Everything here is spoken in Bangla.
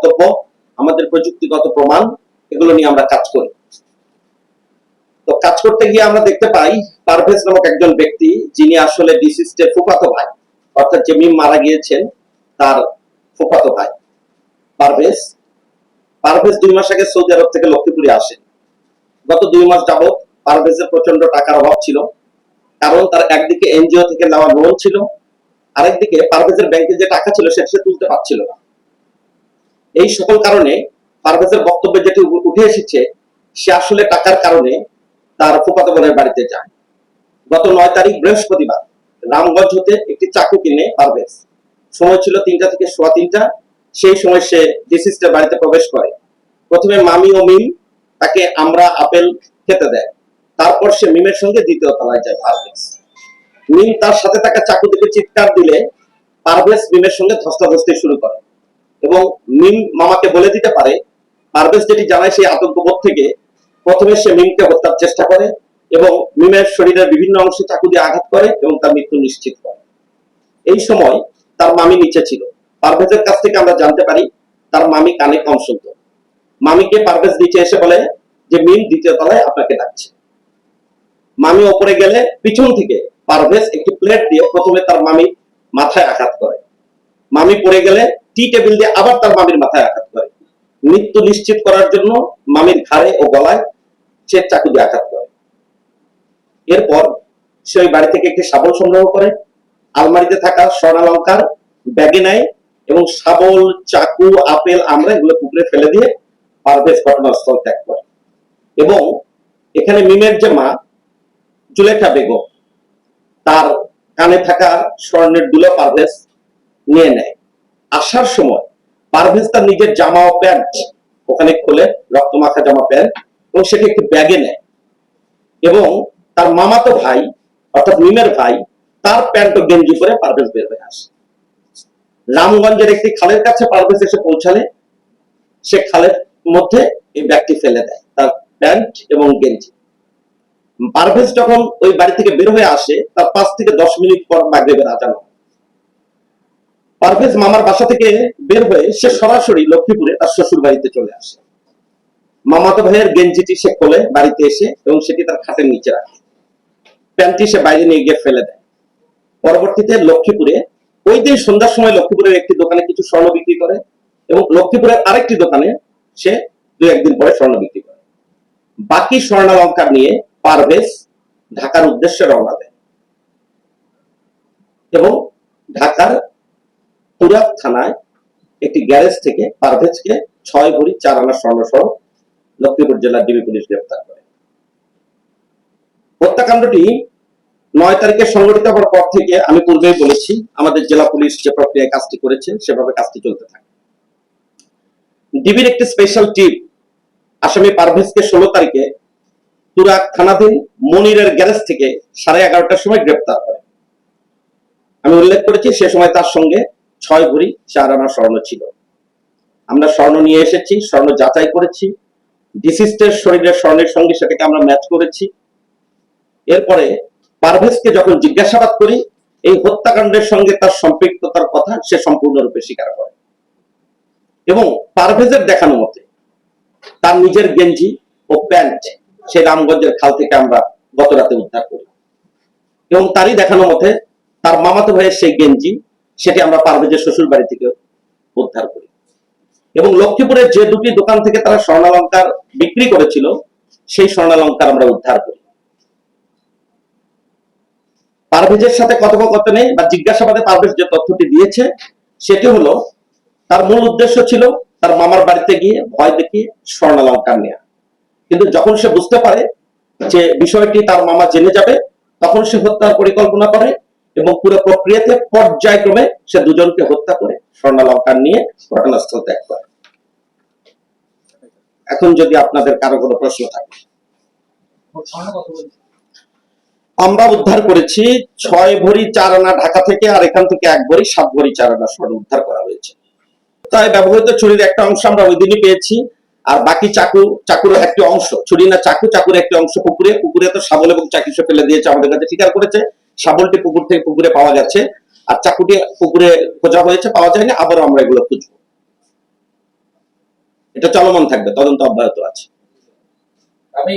বক্তব্য, আমাদের প্রযুক্তিগত প্রমাণ, এগুলো নিয়ে আমরা কাজ করি। তো কাজ করতে গিয়ে আমরা দেখতে পাই, পারভেজ নামক একজন ব্যক্তি, যিনি আসলে ডিসিস্টের ফুফাতো ভাই, অর্থাৎ যে মিম মারা গিয়েছেন, তার ফুফাতো ভাই, পারভেজ। পারভেজ দুই মাস আগে সৌদি আরব থেকে লক্ষ্মীপুরে আসে। গত দুই মাস যাবৎ পারভেজের প্রচণ্ড টাকার অভাব ছিল। কারণ তার একদিকে এনজিও থেকে নেওয়া লোন ছিল, আরেকদিকে পারভেজের ব্যাংকে যে টাকা ছিল, সেটা সে তুলতে পারছিল না। এই সকল কারণে পারভেজের বক্তব্যে যেটি উঠে এসেছে, সে আসলে টাকার কারণে তার ফুফাতো বোনের বাড়িতে যায়। গত নয় তারিখ বৃহস্পতিবার রামগঞ্জ হতে একটি চাকু কিনে পারভেজ। সময় ছিল তিনটা থেকে সোয়া তিনটা। সেই সময় সে ডিসিস্টের বাড়িতে প্রবেশ করে, প্রথমে মামি ও মিম তাকে আমরা আপেল খেতে দেয়। তারপর সে মিমের সঙ্গে দ্বিতীয় তলায় যায় পারভেজ। মিম তার সাথে থাকা চাকু থেকে চিৎকার দিলে পারভেজ মিমের সঙ্গে ধস্তাধস্তি শুরু করে। এবং মিম মামাকে বলে দিতে পারে। পারভেজ যেটি জানায় সেই আতঙ্কবোধ থেকে প্রথমে সে মিমকে হত্যার চেষ্টা করে এবং মিমের শরীরের বিভিন্ন অংশে চাকু দিয়ে আঘাত করে এবং তার মৃত্যু নিশ্চিত করে। এই সময় তার মামি নিচে ছিল। পারভেজের কাছ থেকে আমরা জানতে পারি, তার মামি কানে কম শুনত। মামিকে পারভেজ নিচে এসে বলে যে, মিম, দ্বিতীয় তলায় আপনাকে ডাকছে। মামি ওপরে গেলে পিছন থেকে পারভেজ একটি প্লেট দিয়ে প্রথমে তার মামি মাথায় আঘাত করে। মামি পড়ে গেলে টি টেবিল দিয়ে আবার তার মামির মাথায় আঘাত করে। মৃত্যু নিশ্চিত করার জন্য মামির ঘাড়ে ও গলায় সে চাকু দিয়ে আঘাত করে। এরপর সে ওই বাড়ি থেকে একটি শাবল সংগ্রহ করে। আলমারিতে থাকা স্বর্ণালঙ্কার, ব্যাগে নেয় এবং শাবল, চাকু, আপেল আমরা এগুলো পুকুরে ফেলে দিয়ে পারভেজ ঘটনাস্থল ত্যাগ করে। এবং এখানে মিমের যে মা জুলেখা বেগম, তার কানে থাকা স্বর্ণের দুলো পারভেজ নিয়ে নেয়। আসার সময় পারভেজ তার নিজের জামা ও প্যান্ট ওখানে খুলে রক্তমাখা জামা প্যান্ট এবং সেটি একটি ব্যাগে নেয়। এবং তার মামাতো ভাই, অর্থাৎ মিমের ভাই, তার প্যান্ট ও গেঞ্জি পরে পারভেজ বের হয়ে আসে। রামগঞ্জের একটি খালের কাছে পারভেজ এসে পৌঁছালে সে খালের মধ্যে এই ব্যাগটি ফেলে দেয়, তার প্যান্ট এবং গেঞ্জি। পারভেজ যখন ওই বাড়ি থেকে বের হয়ে আসে, তার পাঁচ থেকে দশ মিনিট পর মাগরেবের আজান হয়। পারভেজ মামার বাসা থেকে বের হয়ে সে সরাসরি লক্ষ্মীপুরে তার শ্বশুর বাড়িতে চলে আসে। মামাতো ভাইয়ের গেঞ্জিটি সে খোলে বাড়িতে এসে এবং সেটি তার খাটের নিচে রাখে। প্যান্টটি সে বাইরে নিয়ে গিয়ে ফেলে দেয়। পরবর্তীতে লক্ষ্মীপুরে ওই দিন সন্ধ্যার সময় লক্ষ্মীপুরের একটি দোকানে কিছু স্বর্ণ বিক্রি করে এবং লক্ষ্মীপুরের আরেকটি দোকানে সে দু একদিন পরে স্বর্ণ বিক্রি করে। বাকি স্বর্ণালঙ্কার নিয়ে পারভেজ ঢাকার উদ্দেশ্যে রওনা দেয়। এবং ঢাকার তুরাক থানায় একটি গ্যারেজ থেকে পারভেজকে ছয় ভরি চার আনা স্বর্ণ সহ লক্ষ্মীপুর জেলার ডিবি পুলিশ গ্রেপ্তার করে। হত্যাকাণ্ডটি নয় তারিখে সংঘটিত হওয়ার পর থেকে আমি পূর্বেই বলেছি, আমাদের জেলা পুলিশ যে প্রক্রিয়ায় কাজটি করেছে, সেভাবে কাজটি চলতে থাকে। ডিবির একটি স্পেশাল টিম আসামি পারভেজকে ষোলো তারিখে তুরাক থানাধীন মনিরের গ্যারেজ থেকে সাড়ে এগারোটার সময় গ্রেপ্তার করে। আমি উল্লেখ করেছি, সে সময় তার সঙ্গে ছয় ভরি চার আনা স্বর্ণ ছিল। আমরা স্বর্ণ নিয়ে এসেছি, স্বর্ণ যাচাই করেছি। ডিসিস্টের শরীরের স্বর্ণের সঙ্গে সেটাকে আমরা ম্যাচ করেছি। এরপরে পারভেজকে যখন জিজ্ঞাসাবাদ করি, এই হত্যাকাণ্ডের সঙ্গে তার সম্পৃক্ততার কথা সে সম্পূর্ণরূপে স্বীকার করে। এবং পারভেজের দেখানো মতে, তার নিজের গেঞ্জি ও প্যান্ট সে রামগঞ্জের খাল থেকে আমরা গত রাতে উদ্ধার করি। এবং তারই দেখানো মতে, তার মামাতো ভাইয়ের সেই গেঞ্জি সেটি আমরা পারভেজের শ্বশুর বাড়ি থেকে উদ্ধার করি। এবং লক্ষ্মীপুরের যে দুটি দোকান থেকে তারা স্বর্ণালঙ্কার বিক্রি করেছিল, সেই স্বর্ণালঙ্কার আমরা উদ্ধার করি। পারভেজের সাথে কথোপকথনে বা জিজ্ঞাসাবাদে পারভেজ যে তথ্যটি দিয়েছে, সেটি হলো, তার মূল উদ্দেশ্য ছিল তার মামার বাড়িতে গিয়ে ভয় দেখিয়ে স্বর্ণালঙ্কার নেওয়া কিন্তু যখন সে বুঝতে পারে যে বিষয়টি তার মামা জেনে যাবে, তখন সে হত্যার পরিকল্পনা করে এবং পুরো প্রক্রিয়াতে পর্যায়ক্রমে সে দুজনকে হত্যা করে স্বর্ণালঙ্কার নিয়ে ঘটনাস্থল ত্যাগ করে। এখন যদি আপনাদের কারও কোনো প্রশ্ন থাকে। আমরা উদ্ধার করেছি, ছয় ভরি চার আনা ঢাকা থেকে আর এখান থেকে এক ভরি, সাত ভরি চার আনা স্বর্ণ উদ্ধার করা হয়েছে। তাই ব্যবহৃত ছুরির একটা অংশ আমরা ওই দিনই পেয়েছি, আর বাকি চাকু চাকুর একটি অংশ। ছুরি না, চাকু, চাকুর একটি অংশ পুকুরে পুকুরে তো শাবল এবং চাকি সে ফেলে দিয়েছে, আমাদের কাছে স্বীকার করেছে। শাবলটি পুকুর থেকে পুকুরে পাওয়া যাচ্ছে। আর চাকুটি পুকুরে খোঁজা হয়েছে, পাওয়া যায়নি, আবারও আমরা এগুলো খুঁজবো। এটা চলমান থাকবে, তদন্ত অব্যাহত আছে। আমি